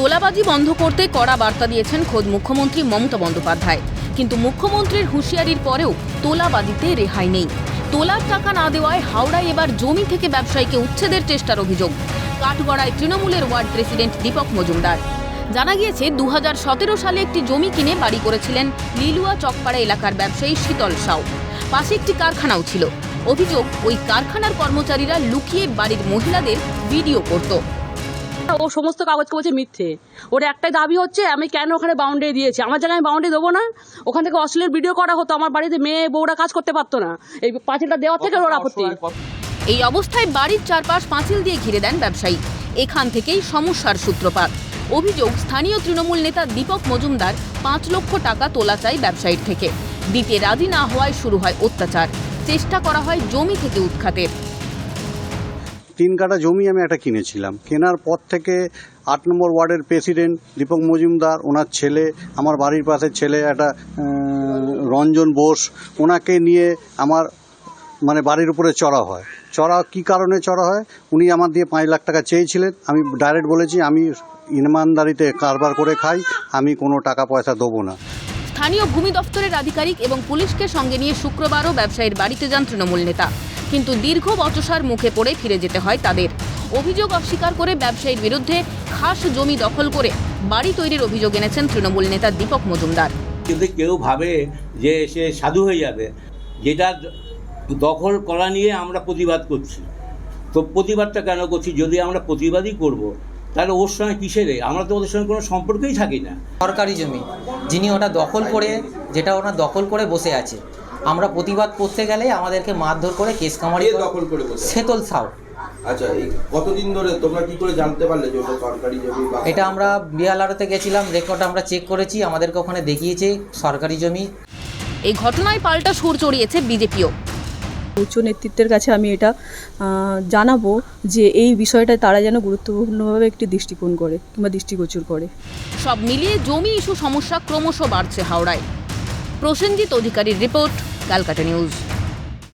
তোলাবাজি বন্ধ করতে কড়া বার্তা দিয়েছেন খোদ মুখ্যমন্ত্রী মমতা বন্দ্যোপাধ্যায়। কিন্তু মুখ্যমন্ত্রীর হুঁশিয়ারির পরেও তোলাবাজিতে রেহাই নেই। তোলার টাকা না দেওয়ায় হাওড়ায় এবার জমি থেকে ব্যবসায়ীকে উচ্ছেদের চেষ্টার অভিযোগ। কাঠগড়ায় তৃণমূলের ওয়ার্ড প্রেসিডেন্ট দীপক মজুমদার। জানা গিয়েছে দু হাজার সতেরো সালে একটি জমি কিনে বাড়ি করেছিলেন লিলুয়া চকপাড়া এলাকার ব্যবসায়ী শীতল সাউ। পাশে একটি কারখানাও ছিল। অভিযোগ, ওই কারখানার কর্মচারীরা লুকিয়ে বাড়ির মহিলাদের ভিডিও করত। ও সমস্ত কাগজ কাগজে মিথ্যে। ওর একটাই দাবি হচ্ছে আমি কেন ওখানে বাউন্ডারি দিয়েছি? আমার জায়গায় আমি বাউন্ডারি দেবো না? ওখান থেকে অশ্লীল ভিডিও করা হতো আমার বাড়িতে মেয়ে বউরা কাজ করতে পারতো না। এই পাঁচিলটা দেওয়ার থেকে ওর আপত্তি। এই অবস্থায় বাড়ির চারপাশ পাঁচিল দিয়ে ঘিরে দেন ব্যবসায়ী। এখান থেকেই সমস্যার সূত্রপাত। অভিযোগ স্থানীয় তৃণমূল নেতা দীপক মজুমদার পাঁচ লক্ষ টাকা তোলা চাই ব্যবসায়ীর থেকে। দিতে রাজি না হওয়ায় শুরু হয় অত্যাচার। চেষ্টা করা হয় জমি থেকে উৎখাতের। তিন কাঠা জমি আমি একটা কিনেছিলাম। কেনার পর থেকে আট নম্বর ওয়ার্ডের প্রেসিডেন্ট দীপক মজুমদার, ওনার ছেলে, আমার বাড়ির পাশের ছেলে, একটা রঞ্জন বোস, ওনাকে নিয়ে আমার মানে বাড়ির উপরে চড়া হয়। চড়া কি কারণে চড়া হয়? উনি আমার দিয়ে পাঁচ লাখ টাকা চেয়েছিলেন। আমি ডাইরেক্ট বলেছি, আমি ইমানদারিতে কারবার করে খাই, আমি কোনো টাকা পয়সা দেবো না। স্থানীয় ভূমি দফতরের আধিকারিক এবং পুলিশকে সঙ্গে নিয়ে শুক্রবারও ব্যবসায়ীর বাড়িতে যান তৃণমূল নেতা। কিন্তু দীর্ঘ বচসার মুখে পড়ে ফিরে যেতে হয় তাদের। অভিযোগ অস্বীকার করে ব্যবসায়ীর বিরুদ্ধে খাস জমি দখল করে বাড়ি তৈরির অভিযোগ এনেছেন তৃণমূল নেতা দীপক মজুমদার। যদি কেউ ভাবে যে সে সাধু হয়ে যাবে। যেটা দখল করা নিয়ে আমরা প্রতিবাদ করছি। তো প্রতিবাদটা কেন করছি? যদি আমরা প্রতিবাদই করব তাহলে ওর সঙ্গে কিসের? আমরা তো ওদের সঙ্গে কোনো সম্পর্কই থাকি না। সরকারি জমি যিনি ওটা দখল করে যেটা ওরা দখল করে বসে আছে আমরা প্রতিবাদ করতে গেলে আমাদেরকে মারধর করে কেস কামারি দখল করে? সেতল সাউ। আচ্ছা কতদিন ধরে তোমরা কি করে জানতে পারলে যে ওটা সরকারি জমি এটা আমরা বিয়ালারোতে গেছিলাম রেকর্ড আমরা চেক করেছি আমাদেরকে ওখানে দেখিয়েছে সরকারি জমি। এই ঘটনায় পাল্টা সুর চড়িয়েছে বিজেপিও। উচ্চ নেতৃত্বের কাছে আমি এটা জানাব যে এই বিষয়টা তারা যেন গুরুত্বপূর্ণভাবে একটি দৃষ্টিকোণ করে কিংবা দৃষ্টিগোচর করে। সব মিলিয়ে জমি ইস্যু সমস্যা ক্রমশ বাড়ছে হাওড়ায়। প্রসেনজিৎ অধিকারীর রিপোর্ট। કલકત્તા ન્યૂઝ